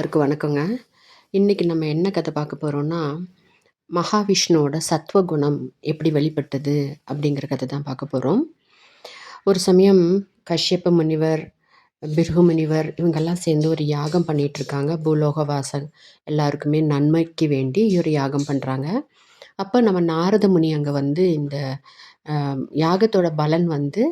எல்லாருக்கும் வணக்கங்க. இன்றைக்கி நம்ம என்ன கதை பார்க்க போகிறோம்னா மகாவிஷ்ணுவோட சத்வகுணம் எப்படி வெளிப்பட்டது அப்படிங்கிற கதை தான் பார்க்க போகிறோம் ஒரு சமயம் கஷ்யப்ப முனிவர் பிருகு முனிவர் இவங்கெல்லாம் சேர்ந்து ஒரு யாகம் பண்ணிகிட்ருக்காங்க பூலோகவாசன் எல்லாருக்குமே நன்மைக்கு வேண்டி ஒரு யாகம் பண்ணுறாங்க அப்போ நம்ம நாரத முனி அங்கே வந்து இந்த யாகத்தோட பலன் வந்து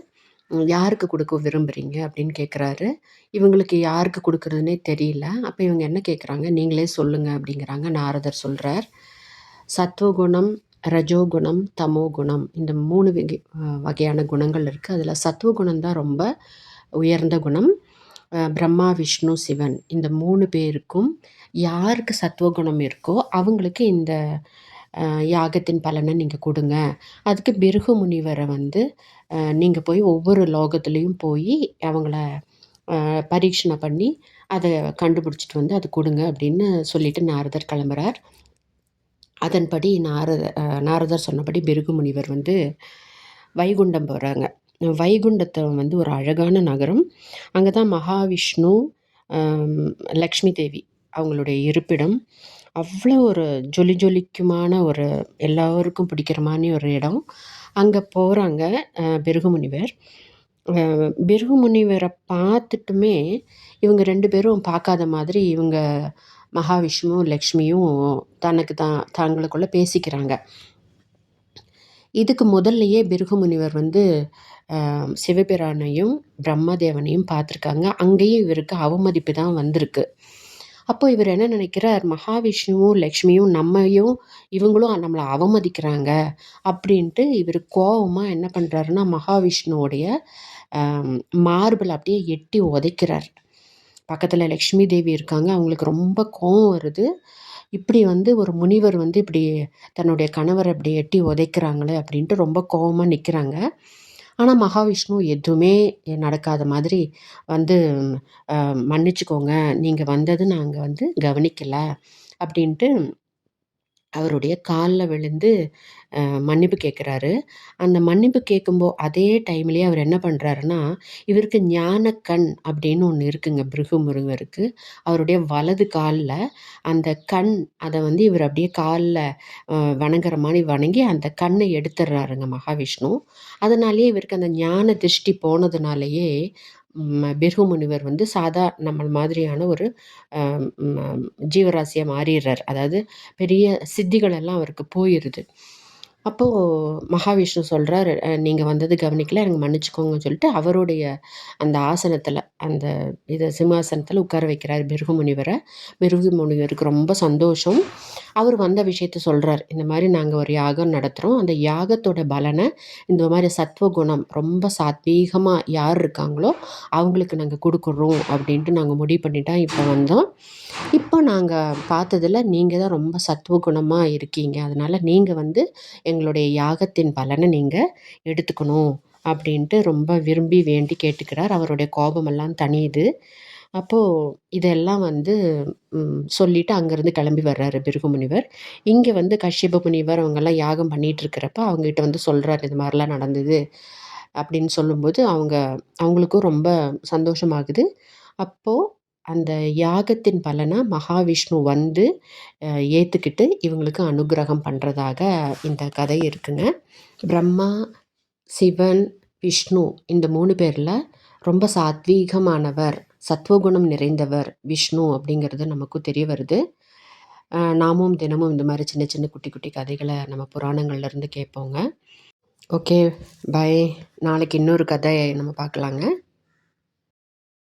யாருக்கு கொடுக்க விரும்புகிறீங்க அப்படின்னு கேட்குறாரு இவங்களுக்கு யாருக்கு கொடுக்குறதுனே தெரியல. அப்போ இவங்க என்ன கேட்குறாங்க நீங்களே சொல்லுங்கள் அப்படிங்கிறாங்க. நாரதர் சொல்கிறார் சத்துவகுணம் ரஜோகுணம் தமோகுணம் இந்த மூணு வகை வகையான குணங்கள் இருக்குது அதில் சத்துவகுணம் தான் ரொம்ப உயர்ந்த குணம். பிரம்மா விஷ்ணு சிவன் இந்த மூணு பேருக்கும் யாருக்கு சத்துவகுணம் இருக்கோ அவங்களுக்கு இந்த யாகத்தின் பலனை நீங்கள் கொடுங்க. அதுக்கு பிருகு முனிவரை வந்து நீங்கள் போய் ஒவ்வொரு லோகத்துலேயும் போய் அவங்கள பரீட்சணை பண்ணி அதை கண்டுபிடிச்சிட்டு வந்து அது கொடுங்க அப்படின்னு சொல்லிட்டு நாரதர் கிளம்புறார். அதன்படி நாரத நாரதர் சொன்னபடி பிருகு முனிவர் வந்து வைகுண்டம் போகிறாங்க வைகுண்டத்தை வந்து ஒரு அழகான நகரம். அங்கே தான் மகாவிஷ்ணு லக்ஷ்மி தேவி அவங்களுடைய இருப்பிடம். அவ்வளோ ஒரு ஜொலி ஜொலிக்குமான ஒரு எல்லோருக்கும் பிடிக்கிற மாதிரி ஒரு இடம். அங்கே போகிறாங்க பிருகு முனிவர் பார்த்துட்டுமே இவங்க ரெண்டு பேரும் பார்க்காத மாதிரி இவங்க மகாவிஷ்ணுவும் லக்ஷ்மியும் தனக்கு தான் தங்களுக்குள்ளே பேசிக்கிறாங்க. இதுக்கு முதல்லையே பிருகுமுனிவர் வந்து சிவபிரானையும் பிரம்மதேவனையும் பார்த்துருக்காங்க. அங்கேயும் இவருக்கு அவமதிப்பு தான் வந்திருக்கு. அப்போ இவர் என்ன நினைக்கிறார்? மகாவிஷ்ணுவும் லக்ஷ்மியும் நம்மையும் இவங்களும் நம்மளை அவமதிக்கிறாங்க அப்படின்ட்டு இவர் கோபமாக என்ன பண்ணுறாருன்னா மகாவிஷ்ணுவோடைய மார்பிள் அப்படியே எட்டி உதைக்கிறார். பக்கத்தில் லக்ஷ்மி தேவி இருக்காங்க. அவங்களுக்கு ரொம்ப கோவம் வருது. இப்படி வந்து ஒரு முனிவர் வந்து இப்படி தன்னுடைய கணவரை அப்படி எட்டி உதைக்கிறாங்களே அப்படின்ட்டு ரொம்ப கோபமாக நிற்கிறாங்க ஆனால் மகாவிஷ்ணு எதுவுமே நடக்காத மாதிரி வந்து மன்னிச்சுக்கோங்க. நீங்கள் வந்தது நாங்கள் வந்து கவனிக்கலை. அப்படின்ட்டு அவருடைய காலில் விழுந்து மன்னிப்பு கேட்குறாரு அந்த மன்னிப்பு கேட்கும்போ அதே டைம்லேயே அவர் என்ன பண்ணுறாருன்னா இவருக்கு ஞானக்கண் அப்படின்னு ஒன்று இருக்குங்க பிருகு முருகருக்கு அவருடைய வலது காலில் அந்த கண் அதை வந்து இவர் அப்படியே காலில் வணங்குற மாதிரி வணங்கி அந்த கண்ணை எடுத்துடுறாருங்க மகாவிஷ்ணு. அதனாலேயே இவருக்கு அந்த ஞான திருஷ்டி போனதுனாலேயே பிருகு முனிவர் வந்து சாதா நம்ம மாதிரியான ஒரு ஜீவராசியாக மாறிடுறார் அதாவது பெரிய சித்திகள் எல்லாம் அவருக்கு போயிடுது அப்போது மகாவிஷ்ணு சொல்கிறார் நீங்கள் வந்தது கவனிக்கல எனக்கு மன்னிச்சுக்கோங்கன்னு சொல்லிட்டு அவருடைய அந்த ஆசனத்தில் அந்த இதை சிம்மாசனத்தில் உட்கார வைக்கிறார் பிருகு முனிவரை. பிருகு முனிவருக்கு ரொம்ப சந்தோஷம். அவர் வந்த விஷயத்த சொல்கிறார் இந்த மாதிரி நாங்கள் ஒரு யாகம் நடத்துகிறோம் அந்த யாகத்தோட பலனை இந்த மாதிரி சத்வகுணம் ரொம்ப சாத்வீகமாக யார் இருக்காங்களோ அவங்களுக்கு நாங்கள் கொடுக்குறோம் அப்படின்ட்டு நாங்கள் முடிவு பண்ணிட்டா இப்போ வந்தோம். இப்போ நாங்கள் பார்த்ததில் நீங்கள் தான் ரொம்ப சத்வகுணமாக இருக்கீங்க. அதனால் நீங்கள் வந்து எங்கள் எங்களுடைய யாகத்தின் பலனை நீங்கள் எடுத்துக்கணும் அப்படின்ட்டு ரொம்ப விரும்பி வேண்டி கேட்டுக்கிறார். அவருடைய கோபமெல்லாம் தனியுது அப்போது இதெல்லாம் வந்து சொல்லிவிட்டு அங்கேருந்து கிளம்பி வர்றாரு பிருகு முனிவர். இங்கே வந்து கஷ்யப முனிவர் அவங்கெல்லாம் யாகம் பண்ணிகிட்ருக்கிறப்ப அவங்ககிட்ட வந்து சொல்கிறார் இது மாதிரிலாம் நடந்தது அப்படின்னு சொல்லும்போது அவங்க அவங்களுக்கும் ரொம்ப சந்தோஷமாகுது. அப்போது அந்த யாகத்தின் பலனாக மகாவிஷ்ணு வந்து ஏற்றுக்கிட்டு இவங்களுக்கு அனுகிரகம் பண்ணுறதாக இந்த கதை இருக்குங்க. பிரம்மா சிவன் விஷ்ணு இந்த மூணு பேரில் ரொம்ப சாத்வீகமானவர் சத்வகுணம் நிறைந்தவர் விஷ்ணு அப்படிங்கிறது நமக்கும் தெரிய வருது. நாமும் தினமும் இந்த மாதிரி சின்ன சின்ன குட்டி குட்டி கதைகளை நம்ம புராணங்கள்லேருந்து கேட்போங்க. Okay bye. நாளைக்கு இன்னொரு கதை நம்ம பார்க்கலாங்க.